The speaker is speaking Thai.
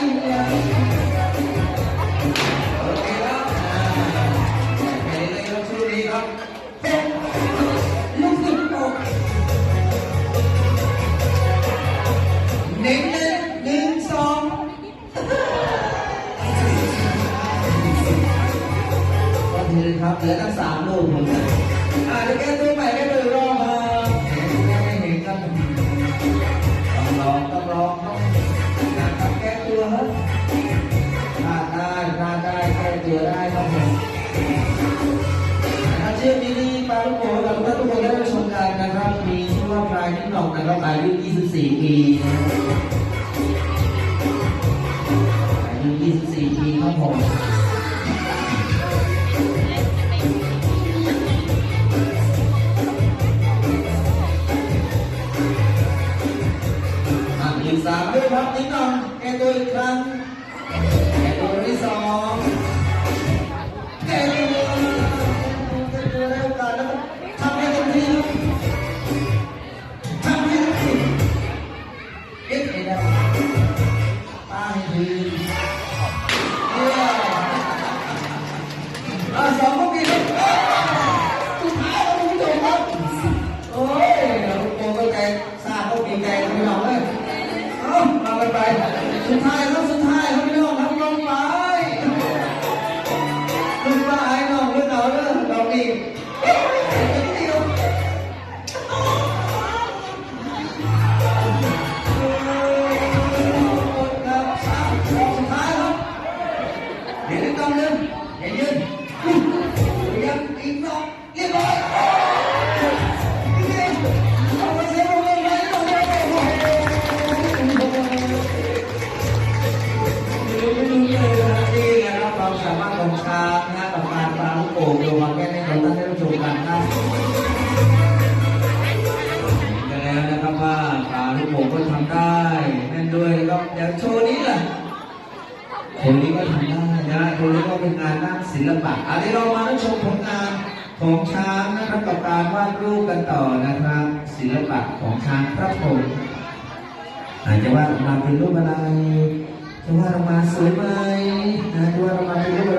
คแล้วไปเลยครับชุดนี้ครับเลูกสุดโต่งหนึ่งหนึ่งหนึ่งสองก็ทีเลยครับเหลือตั้งสามลูกเหมือนกันอ่าเดี๋ยวแก้ตัวใหม่แก้ นิ้งหนองนะครับอายุ 24 ปีอายุ 24 ปีครับผมอะอีกสามด้วยครับนิดหน่อยแก้ตัวอีกครั้ง ไป สุดท้ายครับสุดท้ายครับพี่น้องครับลงไปลงไอ้น้องเพื่อนเราเด้อเราอี เดี๋ยวโชว์นี้ล่ะคนนี้ก็ทำได้นะคนนี้ก็เป็นงานด้านศิลปะอันนี้เรามาด้ชมผลงานของช้างนะครับกับการวาดรูปกันต่อนะครับ ศิลปะของช้างพระพรหมอาจจะว่าออกมาเป็นรูปอะไรจะว่าออกมาสวยไหมนะจะว่าออกมาเป็นรูป